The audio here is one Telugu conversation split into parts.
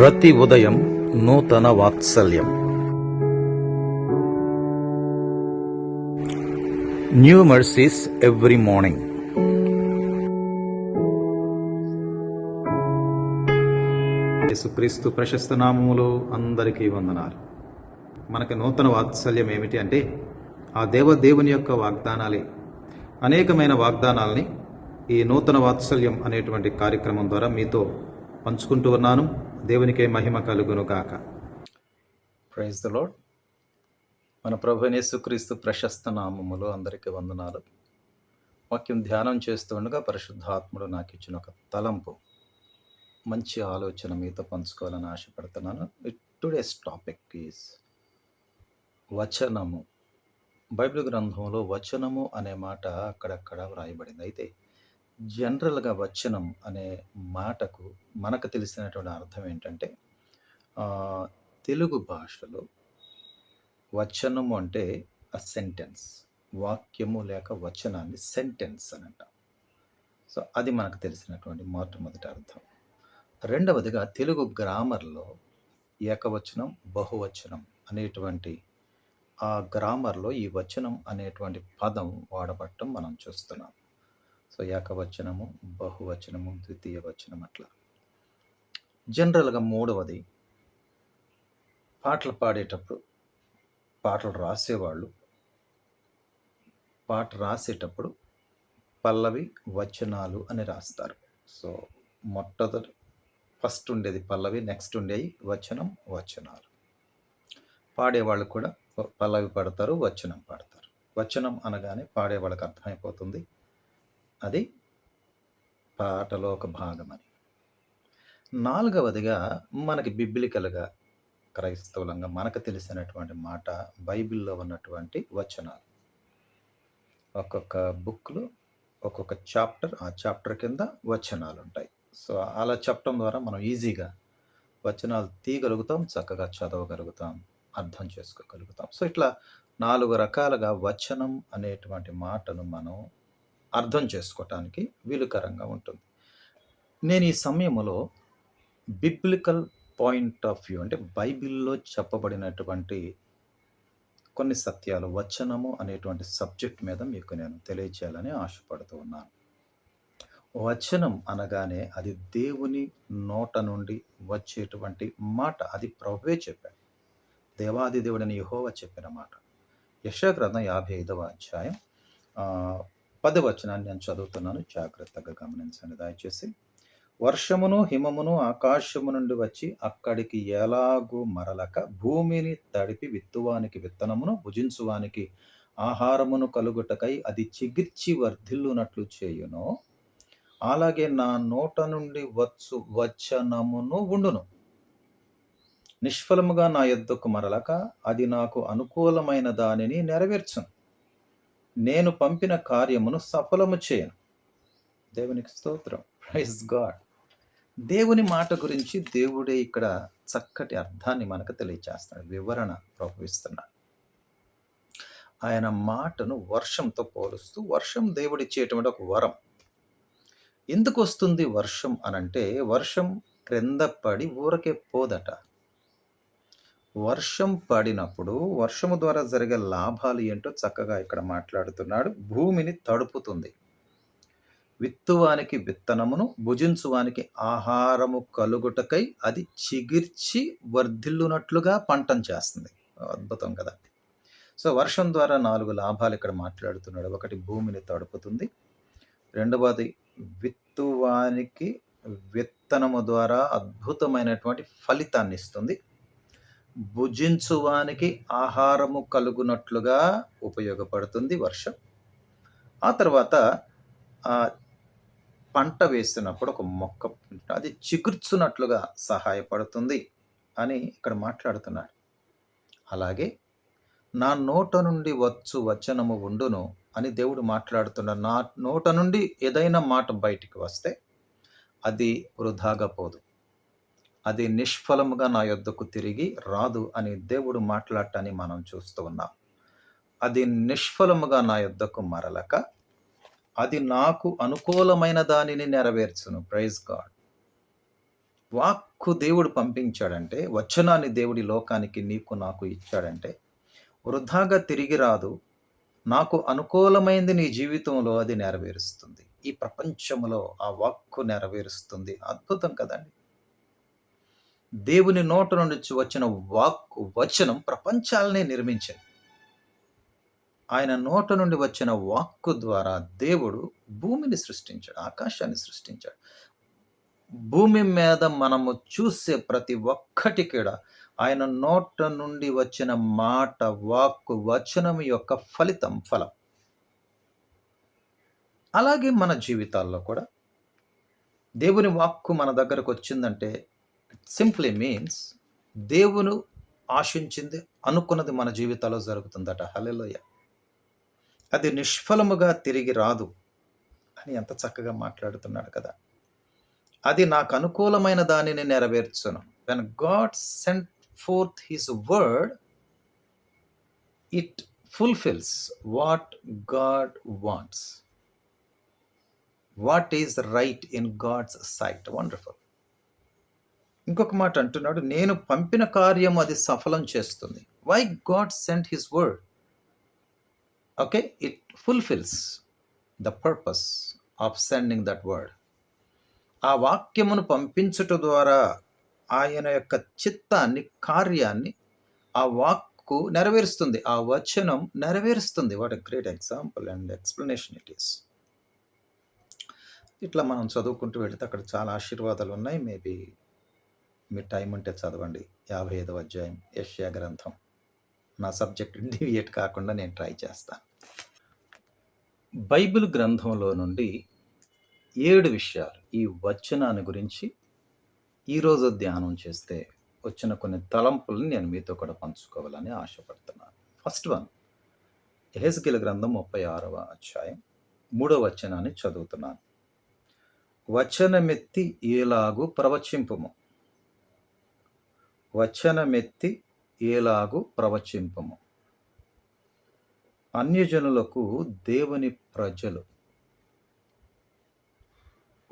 ప్రతి ఉదయం నూతన వాత్సల్యం. న్యూ మర్సీస్ ఎవ్రీ మార్నింగ్ యేసుక్రీస్తు ప్రశస్త నామములో అందరికీ వందనాలు. మనకి నూతన వాత్సల్యం ఏమిటి అంటే ఆ దేవదేవుని యొక్క వాగ్దానాలే. అనేకమైన వాగ్దానాల్ని ఈ నూతన వాత్సల్యం అనేటువంటి కార్యక్రమం ద్వారా మీతో పంచుకుంటూ ఉన్నాను. దేవునికే మహిమ కలుగును గాక. ప్రైజ్ ద లాడ్ మన ప్రభు యేసుక్రీస్తు ప్రశస్త నామములు అందరికీ వందనాలు. వాక్యం ధ్యానం చేస్తుండగా పరిశుద్ధాత్ముడు నాకు ఇచ్చిన ఒక తలంపు. మంచి ఆలోచన మీతో పంచుకోవాలని ఆశపడుతున్నాను. టుడేస్ టాపిక్ ఈజ్ వచనము. బైబిల్ గ్రంథంలో వచనము అనే మాట అక్కడక్కడ వ్రాయబడింది. అయితే జనరల్గా వచనం అనే మాటకు మనకు తెలిసినటువంటి అర్థం ఏంటంటే తెలుగు భాషలో వచనము అంటే ఆ సెంటెన్స్ వాక్యము లేక వచనాన్ని సెంటెన్స్ అని అంటాం. సో అది మనకు తెలిసినటువంటి మొట్టమొదటి అర్థం. రెండవదిగా తెలుగు గ్రామర్లో ఏకవచనం బహువచనం అనేటువంటి ఆ గ్రామర్లో ఈ వచనం అనేటువంటి పదం వాడబట్టం మనం చూస్తున్నాం. సో ఏకవచనము బహువచనము ద్వితీయ వచనం అట్లా. జనరల్గా మూడవది పాటలు పాడేటప్పుడు పాటలు రాసేవాళ్ళు పాట రాసేటప్పుడు పల్లవి వచనాలు అని రాస్తారు. సో మొట్టమొదటి ఫస్ట్ ఉండేది పల్లవి నెక్స్ట్ ఉండేవి వచనం వచనాలు. పాడేవాళ్ళు కూడా పల్లవి పాడతారు వచనం పాడతారు. వచనం అనగానే పాడేవాళ్ళకి అర్థమైపోతుంది. అది పాటలో ఒక భాగం అని నాలుగవదిగా మనకి బిబ్లికలుగా క్రైస్తవులంగా మనకు తెలిసినటువంటి మాట బైబిల్లో ఉన్నటువంటి వచనాలు. ఒక్కొక్క బుక్లో ఒక్కొక్క చాప్టర్ ఆ చాప్టర్ కింద వచనాలు ఉంటాయి సో అలా చెప్పడం ద్వారా మనం ఈజీగా వచనాలు తీయగలుగుతాం చక్కగా చదవగలుగుతాం అర్థం చేసుకోగలుగుతాం. సో ఇట్లా నాలుగు రకాలుగా వచనం అనేటువంటి మాటను మనం అర్థం చేసుకోవటానికి వీలుకరంగా ఉంటుంది. నేను ఈ సమయంలో బిబ్లికల్ పాయింట్ ఆఫ్ వ్యూ అంటే బైబిల్లో చెప్పబడినటువంటి కొన్ని సత్యాలు వచనము అనేటువంటి సబ్జెక్ట్ మీద మీకు నేను తెలియచేయాలని ఆశపడుతూ ఉన్నాను. వచనం అనగానే అది దేవుని నోట నుండి వచ్చేటువంటి మాట అది ప్రభువే చెప్పాడు. దేవాది దేవుడని యహోవ చెప్పిన మాట. యశగ్రంథం యాభై ఐదవ అధ్యాయం పదవచనాన్ని నేను చదువుతున్నాను. జాగ్రత్తగా గమనించండి. దయచేసి వర్షమును హిమమును ఆకాశము నుండి వచ్చి అక్కడికి ఎలాగూ మరలక భూమిని తడిపి విత్తువానికి విత్తనమును భుజించువానికి ఆహారమును కలుగుటకై అది చిగిర్చి వర్ధిల్లునట్లు చేయును. అలాగే నా నోట నుండి వచ్చు వచనమును ఉండును. నిష్ఫలముగా నా యొద్దకు మరలక అది నాకు అనుకూలమైన దానిని నెరవేర్చును. నేను పంపిన కార్యమును సఫలము చేయను. దేవునికి స్తోత్రం. ప్రైజ్ గాడ్ దేవుని మాట గురించి దేవుడే ఇక్కడ చక్కటి అర్థాన్ని మనకు తెలియచేస్తున్నాడు వివరణ ప్రవహిస్తున్నాడు ఆయన మాటను వర్షంతో పోలుస్తూ వర్షం దేవుడిచ్చేటువంటి ఒక వరం. ఎందుకు వస్తుంది వర్షం? అనంటే వర్షం క్రింద పడి ఊరకే పోదట. వర్షం పడినప్పుడు వర్షము ద్వారా జరిగే లాభాలు ఏంటో చక్కగా ఇక్కడ మాట్లాడుతున్నాడు. భూమిని తడుపుతుంది. విత్తువానికి విత్తనమును భుజించువానికి ఆహారము కలుగుటకై అది చిగిర్చి వర్ధిల్లునట్లుగా పంటం చేస్తుంది. అద్భుతం కదా! సో వర్షం ద్వారా నాలుగు లాభాలు ఇక్కడ మాట్లాడుతున్నాడు. ఒకటి భూమిని తడుపుతుంది. రెండవది విత్తువానికి విత్తనము ద్వారా అద్భుతమైనటువంటి ఫలితాన్ని ఇస్తుంది. భుజించువానికి ఆహారము కలుగునట్లుగా ఉపయోగపడుతుంది వర్షం. ఆ తర్వాత పంట వేసినప్పుడు ఒక మొక్క అది చిగుర్చున్నట్లుగా సహాయపడుతుంది అని ఇక్కడ మాట్లాడుతున్నాడు అలాగే నా నోట నుండి వచ్చు వచనము ఉండును అని దేవుడు మాట్లాడుతున్నాడు నా నోట నుండి ఏదైనా మాట బయటికి వస్తే అది వృధాగా పోదు. అది నిష్ఫలముగా నా యొద్దకు తిరిగి రాదు అని దేవుడు మాట్లాడటాన్ని మనం చూస్తూ ఉన్నాం అది నిష్ఫలముగా నా యొద్దకు మరలక అది నాకు అనుకూలమైన దానిని నెరవేర్చును ప్రైజ్ గాడ్ వాక్కు దేవుడు పంపించాడంటే, వచనాన్ని దేవుడి లోకానికి నీకు నాకు ఇచ్చాడంటే, వృధాగా తిరిగి రాదు. నాకు అనుకూలమైంది నీ జీవితంలో అది నెరవేరుస్తుంది. ఈ ప్రపంచంలో ఆ వాక్కు నెరవేరుస్తుంది. అద్భుతం కదండీ! దేవుని నోట నుంచి వచ్చిన వాక్కు వచనం ప్రపంచాలనే నిర్మించింది. ఆయన నోట నుండి వచ్చిన వాక్కు ద్వారా దేవుడు భూమిని సృష్టించాడు. ఆకాశాన్ని సృష్టించాడు. భూమి మీద మనము చూసే ప్రతి ఒక్కటి కూడా ఆయన నోట నుండి వచ్చిన మాట, వాక్కు, వచనం యొక్క ఫలితం, ఫలం. అలాగే మన జీవితాల్లో కూడా దేవుని వాక్కు మన దగ్గరకొచ్చిందంటే సింప్లీ మీన్స్ దేవుడు ఆశించింది, అనుకున్నది మన జీవితాల్లో జరుగుతుందట. హలెలోయ అది నిష్ఫలముగా తిరిగి రాదు అని ఎంత చక్కగా మాట్లాడుతున్నాడు కదా! అది నాకు అనుకూలమైన దానిని నెరవేర్చును. When God sent forth his word it fulfils what God wants. What is right in God's sight. Wonderful. ఇంకొక మాట అంటున్నాడు. నేను పంపిన కార్యం అది సఫలం చేస్తుంది. Why God sent his word? Okay. It fulfils the purpose of sending that word. ఆ వాక్యమును పంపించుట ద్వారా ఆయన యొక్క చిత్తాన్ని, కార్యాన్ని ఆ వాక్కు నెరవేరుస్తుంది. ఆ వచనం నెరవేరుస్తుంది. What a great example and explanation it is. ఇట్లా మనం చదువుకుంటూ వెళితే అక్కడ చాలా ఆశీర్వాదాలు ఉన్నాయి మేబీ మీ టైం ఉంటే చదవండి. 55వ అధ్యాయం యష్యా గ్రంథం. నా సబ్జెక్ట్ డివియేట్ కాకుండా నేను ట్రై చేస్తాను. బైబిల్ గ్రంథంలో నుండి ఏడు విషయాలు ఈ వచనాన్ని గురించి ఈరోజు ధ్యానం చేస్తే వచ్చిన కొన్ని తలంపులను నేను మీతో కూడా పంచుకోవాలని ఆశపడుతున్నాను. ఫస్ట్ వన్ యెహెజ్కేలు గ్రంథం 36వ అధ్యాయం మూడవ వచనాన్ని చదువుతున్నాను. వచనమెత్తి ఏలాగు ప్రవచింపము వచనమెత్తి ఏలాగు ప్రవచింపము అన్యజనులకు దేవుని ప్రజలు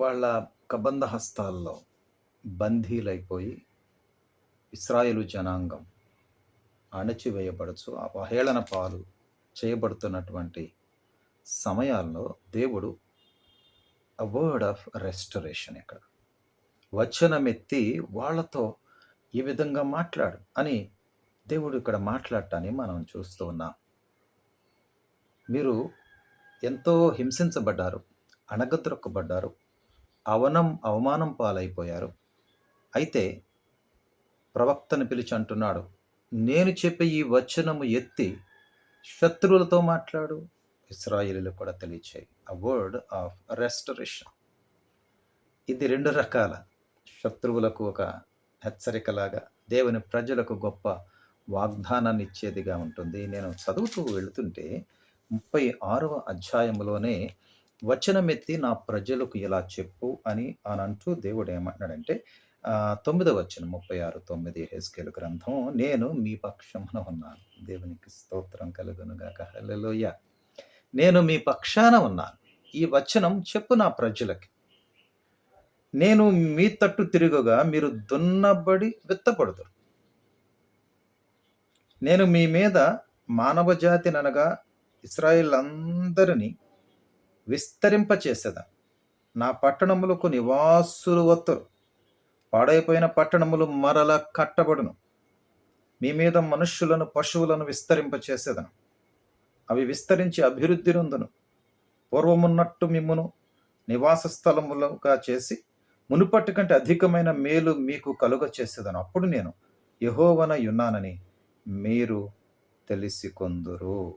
వాళ్ళ కబంధ హస్తాల్లో బందీలైపోయి ఇస్రాయేలు జనాంగం అణచివేయబడుచు అవహేళన పాలు చేయబడుతున్నటువంటి సమయాల్లో దేవుడు అ వర్డ్ ఆఫ్ రెస్టరేషన్ ఇక్కడ. వచనమెత్తి వాళ్ళతో ఈ విధంగా మాట్లాడు అని దేవుడు ఇక్కడ మాట్లాడటాన్ని మనం చూస్తూ ఉన్నాం. మీరు ఎంతో హింసించబడ్డారు. అణగద్రొక్కబడ్డారు. అవనం అవమానం పాలైపోయారు. అయితే ప్రవక్తను పిలిచి అంటున్నాడు. నేను చెప్పే ఈ వచనము ఎత్తి శత్రువులతో మాట్లాడు. ఇస్రాయిలీలు కూడా తెలియచేయి. A word of restoration. ఇది రెండు రకాల శత్రువులకు ఒక హెచ్చరికలాగా, దేవుని ప్రజలకు గొప్ప వాగ్దానాన్ని ఇచ్చేదిగా ఉంటుంది. నేను చదువుతూ వెళుతుంటే 36వ అధ్యాయంలోనే వచనమెత్తి నా ప్రజలకు ఇలా చెప్పు అని అనంటూ దేవుడు ఏమంటున్నాడంటే ఆహ్, తొమ్మిదవ వచనం 36, 9 యెహెజ్కేలు గ్రంథం. నేను మీ పక్షమున ఉన్నాను. దేవునికి స్తోత్రం కలుగునుగాక హలోయ నేను మీ పక్షాన ఉన్నాను. ఈ వచనం చెప్పు నా ప్రజలకి. నేను మీ తట్టు తిరుగగా మీరు దున్నబడి విత్తబడుదురు. నేను మీ మీద మానవ జాతిననగా విస్తరింప చేసేదా నా పట్టణములకు నివాసులు వత్తరు పాడైపోయిన పట్టణములు మరల కట్టబడును. మీ మీద మనుష్యులను, పశువులను విస్తరింపచేసేదను. అవి విస్తరించి అభివృద్ధి నుందును పూర్వమున్నట్టు మిమ్మును నివాస స్థలములుగా చేసి మునుపటి కంటే అధికమైన మేలు మీకు కలుగ చేసేదను అప్పుడు నేను యహోవన యున్నానని మీరు తెలిసికొందురు.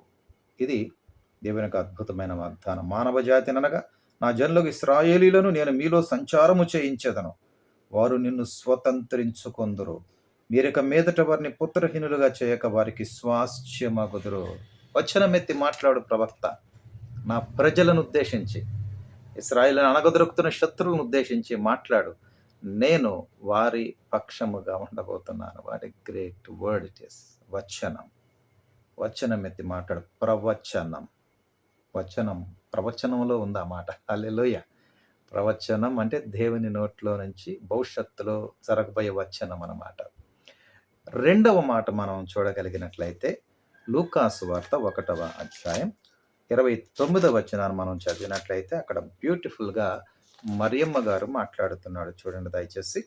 ఇది దేవుని యొక్క అద్భుతమైన వాగ్దానం. మానవ జాతిననగా నా జన్లకు ఇస్రాయేలీలను నేను మీలో సంచారము చేయించెదను. వారు నిన్ను స్వతంత్రించుకొందురు. మీరిక మీదట వారిని పుత్రహీనులుగా చేయక వారికి స్వాస్థ్యమగుదురు. వచనమెత్తి మాట్లాడు ప్రవక్త. నా ప్రజలను ఉద్దేశించి, ఇస్రాయిల్ని అనగదొరుకుతున్న శత్రువులను ఉద్దేశించి మాట్లాడు. నేను వారి పక్షముగా ఉండబోతున్నాను. What great word it is వచనం. వచనం ఎత్తి మాట్లాడు. ప్రవచనం. వచనం ప్రవచనంలో ఉంది ఆ మాట. అల్లెలోయ ప్రవచనం అంటే దేవుని నోట్లో నుంచి భవిష్యత్తులో జరగబోయే వచనం అన్నమాట. రెండవ మాట మనం చూడగలిగినట్లయితే లూకాసు వార్త ఒకటవ అధ్యాయం ఇరవై తొమ్మిదవ వచనాన్ని మనం చదివినట్లయితే అక్కడ బ్యూటిఫుల్గా మరియమ్మ గారు మాట్లాడుతున్నాడు చూడండి దయచేసి.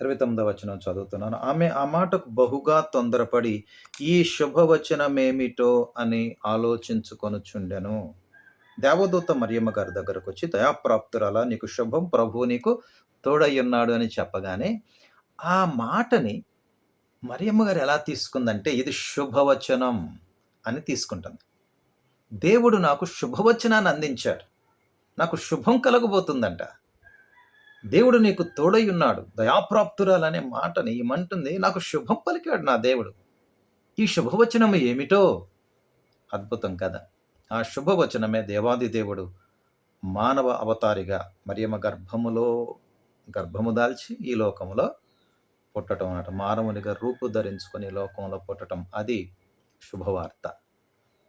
ఇరవై తొమ్మిదవ వచనం చదువుతున్నాను. ఆమె ఆ మాటకు బహుగా తొందరపడి ఈ శుభవచనమేమిటో అని ఆలోచించుకొనుచుండెను. దేవదూత మరియమ్మ గారి దగ్గరకు వచ్చి దయాప్రాప్తురాలా నీకు శుభం ప్రభువు నీకు తోడయ్యున్నాడు అని చెప్పగానే ఆ మాటని మరియమ్మ గారు ఎలా తీసుకుందంటే ఇది శుభవచనం అని తీసుకుంటుంది. దేవుడు నాకు శుభవచనాన్ని అందించాడు. నాకు శుభం కలగబోతుందంట. దేవుడు నీకు తోడై ఉన్నాడు. దయాప్రాప్తురాలనే మాటని ఏమంటుంది నాకు శుభం పలికాడు నా దేవుడు. ఈ శుభవచనం ఏమిటో? అద్భుతం కదా ఆ శుభవచనమే దేవాది దేవుడు మానవ అవతారిగా మరియమ్మ గర్భములో గర్భము దాల్చి ఈ లోకంలో పుట్టడం అన్నమాట. మానవునిగా రూపు ధరించుకొని లోకంలో పుట్టడం అది శుభవార్త.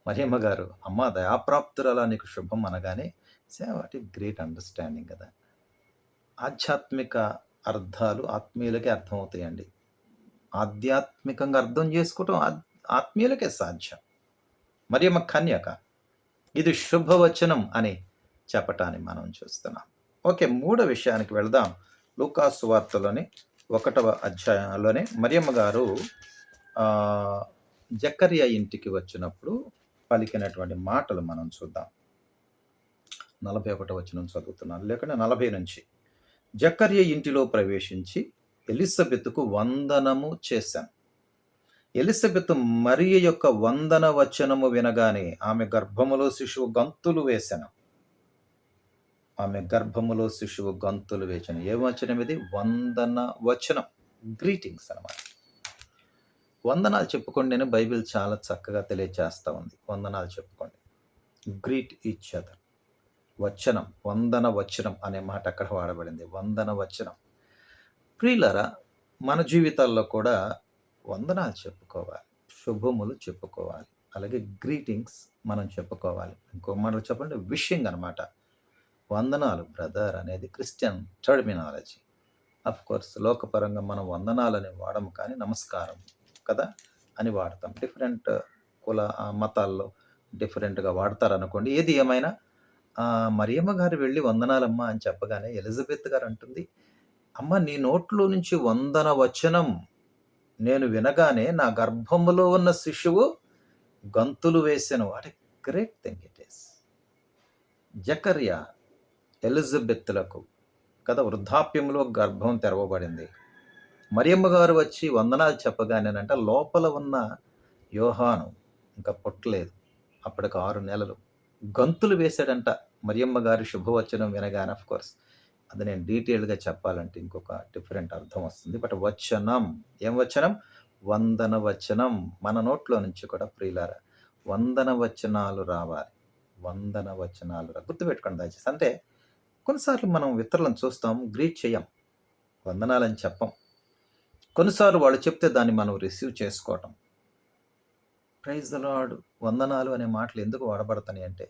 మరియమ్మ గారు అమ్మ దయాప్రాప్తురాలా నీకు శుభం అనగానే వాట్ ఈ గ్రేట్ అండర్స్టాండింగ్ కదా. ఆధ్యాత్మిక అర్థాలు ఆత్మీయులకే అర్థమవుతాయండి. ఆధ్యాత్మికంగా అర్థం చేసుకోవటం ఆత్మీయులకే సాధ్యం. మరియమ్మ కన్యక ఇది శుభవచనం అని చెప్పటాన్ని మనం చూస్తున్నాం. ఓకే మూడో విషయానికి వెళదాం. లూకాసు వార్తలోని ఒకటవ అధ్యాయంలోనే మరియమ్మ గారు ఆ, జకరియా ఇంటికి వచ్చినప్పుడు పలికినటువంటి మాటలు మనం చూద్దాం. నలభై ఒకటో వచనం చదువుతున్నాను. లేకుంటే నలభై నుంచి. జకర్య ఇంటిలో ప్రవేశించి ఎలిజబెత్కు వందనము చేశాను ఎలిజబెత్ మరియ యొక్క వందన వచనము వినగానే ఆమె గర్భములో శిశువు గంతులు వేశాను ఆమె గర్భములో శిశువు గంతులు వేచను ఏ వచనం ఇది వందన వచనం. గ్రీటింగ్స్ అనమాట వందనాలు చెప్పుకోండి. అని బైబిల్ చాలా చక్కగా తెలియచేస్తూ ఉంది. వందనాలు చెప్పుకోండి. గ్రీట్ ఈచ్ అదర్ వచనం వందన వచనం అనే మాట అక్కడ వాడబడింది. వందన వచనం. ప్రియులరా మన జీవితాల్లో కూడా వందనాలు చెప్పుకోవాలి. శుభములు చెప్పుకోవాలి. అలాగే గ్రీటింగ్స్ మనం చెప్పుకోవాలి. ఇంకో మాటలు చెప్పండి విషింగ్ అనమాట వందనాలు బ్రదర్ అనేది క్రిస్టియన్ టర్మినాలజీ అఫ్ కోర్స్ లోకపరంగా మనం వందనాలని వాడము కానీ నమస్కారం కదా అని వాడతాం. డిఫరెంట్ uh, కుల మతాల్లో డిఫరెంట్గా వాడతారు అనుకోండి ఏది ఏమైనా మరియమ్మ గారు వెళ్ళి వందనాలమ్మ అని చెప్పగానే ఎలిజబెత్ గారు అంటుంది అమ్మ నీ నోట్లో నుంచి వందన వచనం నేను వినగానే నా గర్భంలో ఉన్న శిశువు గంతులు వేసాను. What great thing it is జకర్యా ఎలిజబెత్లకు కదా వృద్ధాప్యంలో గర్భం తెరవబడింది. మరియమ్మ గారు వచ్చి వందనాలు చెప్పగానేనంట లోపల ఉన్న యోహాను ఇంకా పుట్టలేదు. అప్పటికి ఆరు నెలలు. గంతులు వేశాడంట మరియమ్మ గారి శుభవచనం వినగానే ఆఫ్ కోర్స్ అది నేను డీటెయిల్గా చెప్పాలంటే ఇంకొక డిఫరెంట్ అర్థం వస్తుంది. బట్ వచనం ఏం వచనం? వందన వచనం. మన నోట్లో నుంచి కూడా ప్రియులార వందన వచనాలు రావాలి. వందన వచనాలు రా గుర్తుపెట్టుకోండి దయచేసి. అంటే కొన్నిసార్లు మనం ఇతరులను చూస్తాం గ్రీట్ చేయం వందనాలని చెప్పం. కొన్నిసార్లు వాళ్ళు చెప్తే దాన్ని మనం రిసీవ్ చేసుకోవటం. ప్రైజ్ ద లార్డ్ వందనాలు అనే మాటలు ఎందుకు వాడబడతాయి అంటే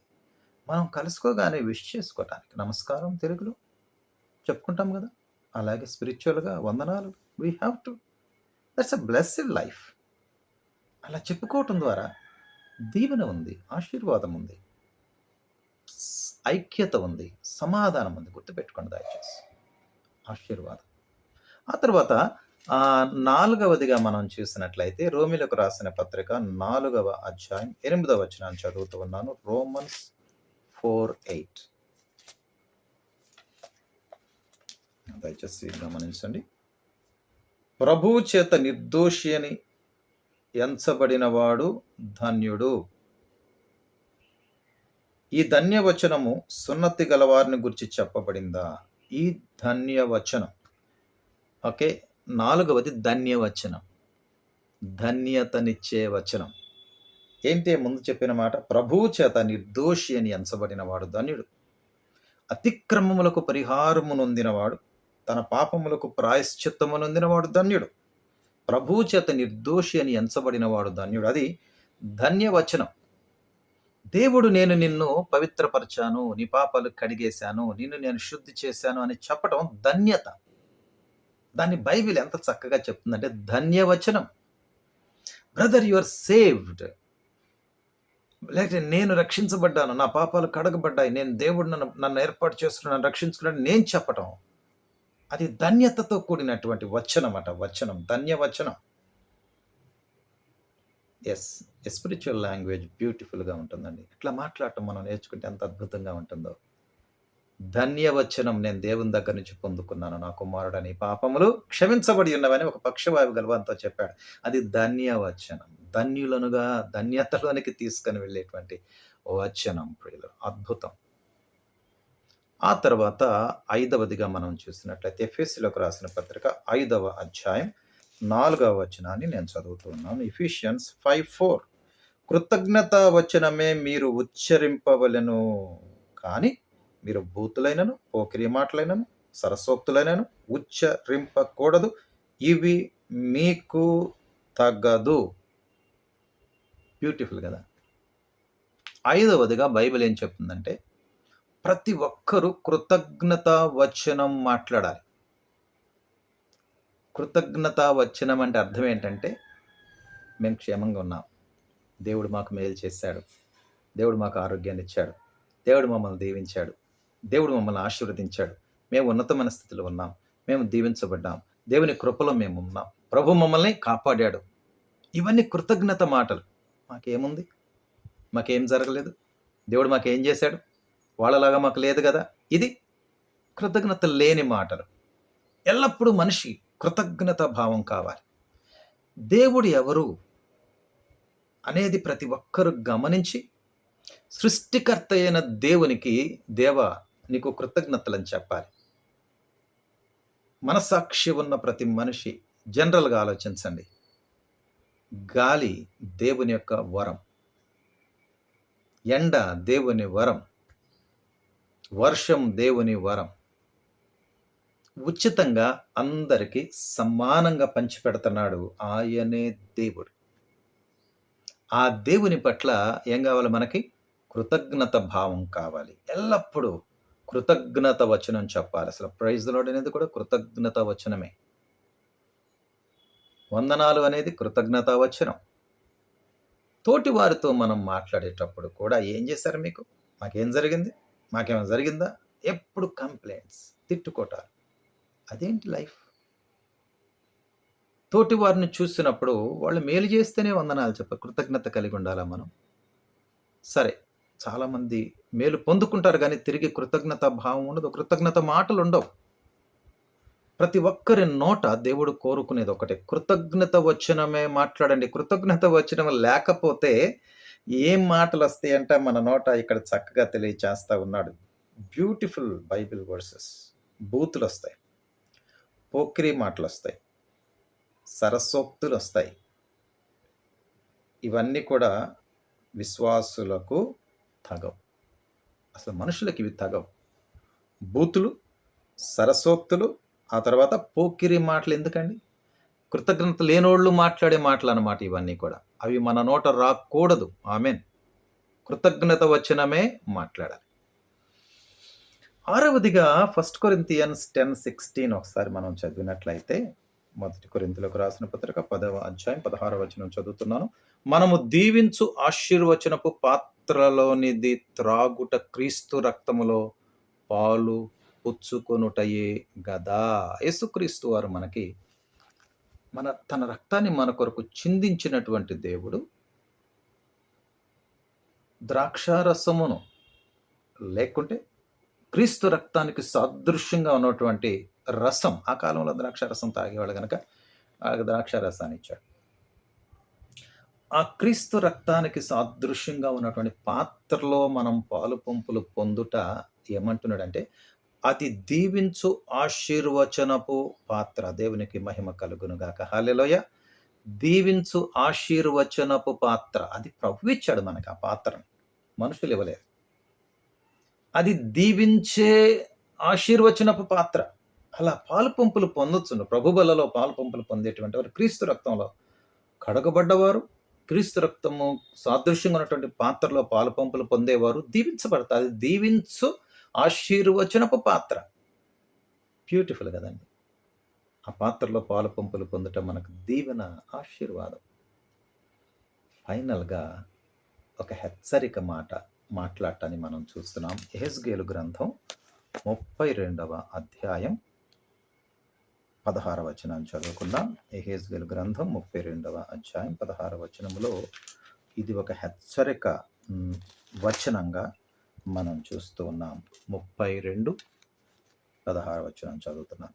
మనం కలుసుకోగానే విష్ చేసుకోవటానికి నమస్కారం తెలుగులో చెప్పుకుంటాం కదా. అలాగే స్పిరిచువల్గా వందనాలు. We have to that's a blessed life అలా చెప్పుకోవటం ద్వారా దీవెన ఉంది ఆశీర్వాదం ఉంది ఐక్యత ఉంది సమాధానం ఉంది. గుర్తుపెట్టుకోండి దయచేసి. ఆశీర్వాదం. ఆ తర్వాత నాలుగవదిగా మనం చూసినట్లయితే రోమిలకు రాసిన పత్రిక నాలుగవ అధ్యాయం ఎనిమిదవ వచనాన్ని చదువుతూ ఉన్నాను. రోమన్స్ ఫోర్ ఎయిట్ దయచేసి గమనించండి. ప్రభువు చేత నిర్దోషి అని ఎంచబడినవాడు ధన్యుడు. ఈ ధన్యవచనము సున్నతి గలవారిని గురించి చెప్పబడిందా? ఈ ధన్యవచనం. ఓకే నాలుగవది ధన్యవచనం. ధన్యతనిచ్చే వచనం. ఏంటి? ముందు చెప్పిన మాట ప్రభువు చేత నిర్దోషి అని ఎంచబడినవాడు ధన్యుడు. అతిక్రమములకు పరిహారము నొందినవాడు తన పాపములకు ప్రాయశ్చిత్తము నొందినవాడు ధన్యుడు. ప్రభువు చేత నిర్దోషి అని ఎంచబడినవాడు ధన్యుడు. అది ధన్యవచనం. దేవుడు నేను నిన్ను పవిత్రపరచాను నీ పాపాలు కడిగేశాను నిన్ను నేను శుద్ధి చేశాను అని చెప్పడం ధన్యత. దాన్ని బైబిల్ ఎంత చక్కగా చెప్తుందంటే ధన్యవచనం. బ్రదర్ యు ఆర్ సేవ్డ్ లేకపోతే నేను రక్షించబడ్డాను నా పాపాలు కడగబడ్డాయి నేను దేవుడు నన్ను నన్ను ఏర్పాటు చేస్తున్నాను రక్షించుకున్నాను నేను చెప్పటం. అది ధన్యతతో కూడినటువంటి వచనం అట వచనం ధన్యవచనం. ఎస్ స్పిరిచువల్ లాంగ్వేజ్ బ్యూటిఫుల్గా ఉంటుందండి. ఇట్లా మాట్లాడటం మనం నేర్చుకుంటే ఎంత అద్భుతంగా ఉంటుందో. ధన్యవచనం నేను దేవుని దగ్గర నుంచి పొందుకున్నాను. నా కుమారుడని పాపములు క్షమించబడి ఉన్నవని ఒక పక్షవాయు గలవంతో చెప్పాడు. అది ధన్యవచనం. ధన్యులనుగా ధన్యతలోనికి తీసుకుని వెళ్ళేటువంటి వచనం ప్రియులు. అద్భుతం. ఆ తర్వాత ఐదవదిగా మనం చూసినట్లయితే ఎఫ్ఎస్సీలోకి రాసిన పత్రిక ఐదవ అధ్యాయం నాలుగవ వచనాన్ని నేను చదువుతున్నాను ఇఫిషియన్స్ ఫైవ్ ఫోర్. కృతజ్ఞత వచనమే మీరు ఉచ్చరింపవలను. కానీ మీరు బూతులైనను పోకిరి మాటలైనను సరసోక్తులైనను ఉచ్చరింపకూడదు. ఇవి మీకు తగ్గదు బ్యూటిఫుల్ కదా. ఐదవదిగా బైబిల్ ఏం చెప్తుందంటే ప్రతి ఒక్కరూ కృతజ్ఞత వచనం మాట్లాడాలి. కృతజ్ఞత వచనం అంటే అర్థం ఏంటంటే మేము క్షేమంగా ఉన్నాం. దేవుడు మాకు మేలు చేశాడు. దేవుడు మాకు ఆరోగ్యాన్ని ఇచ్చాడు. దేవుడు మమ్మల్ని దీవించాడు. దేవుడు మమ్మల్ని ఆశీర్వదించాడు. మేము ఉన్నతమైన స్థితిలో ఉన్నాం. మేము దీవించబడ్డాం. దేవుని కృపలో మేము ఉన్నాం. ప్రభు మమ్మల్ని కాపాడాడు. ఇవన్నీ కృతజ్ఞత మాటలు. మాకేముంది? మాకేం జరగలేదు? దేవుడు మాకేం చేశాడు? వాళ్ళలాగా మాకు లేదు కదా? ఇది కృతజ్ఞత లేని మాటలు. ఎల్లప్పుడూ మనిషి కృతజ్ఞత భావం కావాలి. దేవుడు ఎవరు అనేది ప్రతి ఒక్కరు గమనించి సృష్టికర్త అయిన దేవునికి దేవ నీకు కృతజ్ఞతలని చెప్పాలి. మనసాక్షి ఉన్న ప్రతి మనిషి జనరల్గా ఆలోచించండి. గాలి దేవుని యొక్క వరం. ఎండ దేవుని వరం. వర్షం దేవుని వరం. ఉచితంగా అందరికీ సమానంగా పంచిపెడుతున్నాడు ఆయనే దేవుడు. ఆ దేవుని పట్ల ఏం కావాలి మనకి? కృతజ్ఞత భావం కావాలి. ఎల్లప్పుడూ కృతజ్ఞత వచనం చెప్పాలి. అసలు ప్రైజ్ లోడ్ అనేది కూడా కృతజ్ఞత వచనమే వందనాలు అనేది కృతజ్ఞత వచనం తోటి వారితో మనం మాట్లాడేటప్పుడు కూడా ఏం చేశారు మీకు? మాకేం జరిగింది? మాకేమైనా జరిగిందా? ఎప్పుడు కంప్లైంట్స్ తిట్టుకోటారు అదేంటి లైఫ్ తోటి వారిని చూసినప్పుడు వాళ్ళు మేలు చేస్తేనే వందనాలు చెప్ప కృతజ్ఞత కలిగి ఉండాలా మనం? సరే చాలామంది మేలు పొందుకుంటారు కానీ తిరిగి కృతజ్ఞత భావం ఉండదు. కృతజ్ఞత మాటలు ఉండవు. ప్రతి ఒక్కరి నోట దేవుడు కోరుకునేది ఒకటే. కృతజ్ఞత వచనమే మాట్లాడండి. కృతజ్ఞత వచనం లేకపోతే ఏం మాటలు వస్తాయంటే మన నోట ఇక్కడ చక్కగా తెలియచేస్తా ఉన్నాడు. బ్యూటిఫుల్ బైబిల్ వర్సెస్ బూతులు వస్తాయి. పోక్రీ మాటలు వస్తాయి. సరస్వక్తులు వస్తాయి. ఇవన్నీ కూడా విశ్వాసులకు తగవు. అసలు మనుషులకి ఇవి తగవు. బూతులు సరసోక్తులు ఆ తర్వాత పోకిరి మాటలు ఎందుకండి? కృతజ్ఞత లేనోళ్ళు మాట్లాడే మాటలు అన్నమాట ఇవన్నీ కూడా. అవి మన నోట రాకూడదు. ఆమెన్. కృతజ్ఞత వచనమే మాట్లాడాలి. ఆరవదిగా ఫస్ట్ కొరింతియన్స్ టెన్ సిక్స్టీన్ ఒకసారి మనం చదివినట్లయితే మొదటి కొరింతలకు రాసిన పత్రిక పదవ అధ్యాయం పదహారవ వచనం చదువుతున్నాను. మనము దీవించు ఆశీర్వచనపు పాత్రలోనిది త్రాగుట క్రీస్తు రక్తములో పాలు పుచ్చుకొనుటయే గదా. యేసుక్రీస్తు వారు మనకి మన తన రక్తాన్ని మన కొరకు చిందించినటువంటి దేవుడు. ద్రాక్షారసమును లేకుంటే క్రీస్తు రక్తానికి సాదృశ్యంగా ఉన్నటువంటి రసం. ఆ కాలంలో ద్రాక్షారసం తాగేవాడు కనుక ఆ ద్రాక్షారసాన్ని ఇచ్చాడు. ఆ క్రీస్తు రక్తానికి సాదృశ్యంగా ఉన్నటువంటి పాత్రలో మనం పాలు పంపులు పొందుట ఏమంటున్నాడంటే అది దీవించు ఆశీర్వచనపు పాత్ర దేవునికి మహిమ కలుగునుగాక. హాలెలోయ దీవించు ఆశీర్వచనపు పాత్ర. అది ప్రభు ఇచ్చాడు మనకు ఆ పాత్రను. మనుషులు ఇవ్వలేదు అది దీవించే ఆశీర్వచనపు పాత్ర. అలా పాలు పంపులు పొందొచ్చును ప్రభు బలలో పాలు పంపులు పొందేటువంటి వారు క్రీస్తు రక్తంలో కడగబడ్డవారు క్రీస్తు రక్తము సాదృశ్యంగా ఉన్నటువంటి పాత్రలో పాలు పంపులు పొందేవారు దీవించబడతారు. దీవించు ఆశీర్వచనపు పాత్ర. బ్యూటిఫుల్ కదండి. ఆ పాత్రలో పాలు పంపులు పొందటం మనకు దీవెన ఆశీర్వాదం. ఫైనల్గా ఒక హెచ్చరిక మాట మాట్లాడటాన్ని మనం చూస్తున్నాం. ఎహెస్గేలు గ్రంథం ముప్పై రెండవ అధ్యాయం పదహార వచనం చదువుకుందాం. ఎహేజ్గల్ గ్రంథం ముప్పై రెండవ అధ్యాయం పదహార వచనంలో ఇది ఒక హెచ్చరిక వచనంగా మనం చూస్తూ ఉన్నాం. ముప్పై రెండు పదహార వచనం చదువుతున్నాం.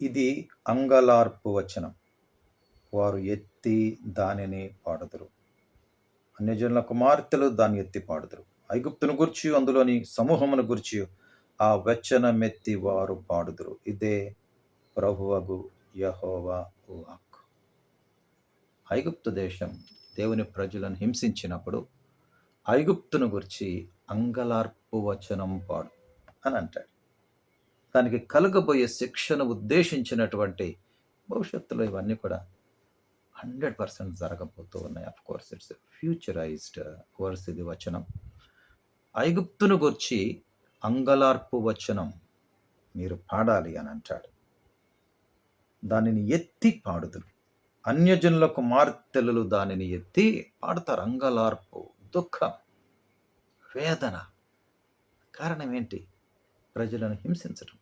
ఇది అంగలార్పు వచనం. వారు ఎత్తి దానిని పాడుదురు. అన్యజనుల కుమార్తెలు దాన్ని ఎత్తి పాడుదురు. ఐగుప్తును గుర్చి అందులోని సమూహమును గుర్చి ఆ వెచ్చనమెత్తి వారు పాడుదురు. ఇదే ప్రభువగు యహోవా వాక్ ఐగుప్తు దేశం దేవుని ప్రజలను హింసించినప్పుడు ఐగుప్తును గురించి అంగలార్పు వచనం పాడు అని అంటాడు. దానికి కలగబోయే శిక్షను ఉద్దేశించినటువంటి భవిష్యత్తులో ఇవన్నీ కూడా హండ్రెడ్ పర్సెంట్ జరగబోతూ ఉన్నాయి. Of course it's futurised verse ఇది వచనం. ఐగుప్తును గుర్చి అంగలార్పు వచనం మీరు పాడాలి అని అంటాడు. దానిని ఎత్తి పాడుదురు. అన్యజనుల కుమార్తెలు దానిని ఎత్తి పాడతారు. అంగలార్పు దుఃఖం వేదన. కారణం ఏంటి? ప్రజలను హింసించటం.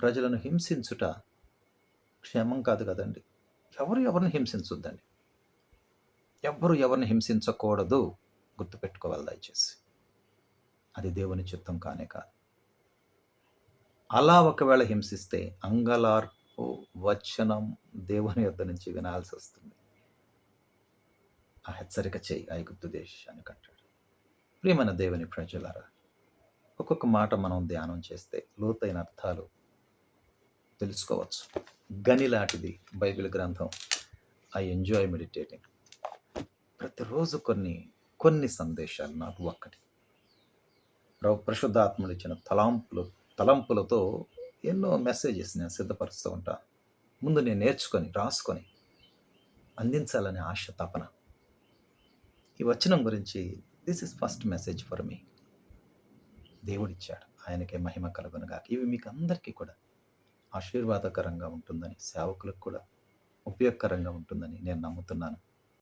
ప్రజలను హింసించుట క్షేమం కాదు కదండి. ఎవరు ఎవరిని హింసించొద్దండి? ఎవరు ఎవరిని హింసించకూడదు గుర్తుపెట్టుకోవాలి దయచేసి. అది దేవుని చిత్తం కానే కాదు. అలా ఒకవేళ హింసిస్తే అంగలార్పు వచనం దేవుని యొద్ద నుంచి వినాల్సి వస్తుంది. ఆ హెచ్చరిక చేయి ఐగుప్తు దేశానికి అంటాడు ప్రియమైన దేవుని ప్రజలారా ఒక్కొక్క మాట మనం ధ్యానం చేస్తే లోతైన అర్థాలు తెలుసుకోవచ్చు. గనిలాంటిది బైబిల్ గ్రంథం ఐ ఎంజాయ్ మెడిటేటింగ్. ప్రతిరోజు కొన్ని కొన్ని సందేశాలు నాకు ఒక్కటి. ప్రభు పరిశుద్ధాత్మలు ఇచ్చిన తలాంపులు తలంపులతో ఎన్నో మెసేజెస్ నేను సిద్ధపరుస్తూ ఉంటాను ముందు నేను నేర్చుకొని రాసుకొని అందించాలనే ఆశ తపన. ఈ వచనం గురించి this is first message for me దేవుడిచ్చాడు. ఆయనకే మహిమ కలుగునుగాక. ఇవి మీకు అందరికీ కూడా ఆశీర్వాదకరంగా ఉంటుందని సేవకులకు కూడా ఉపయోగకరంగా ఉంటుందని నేను నమ్ముతున్నాను.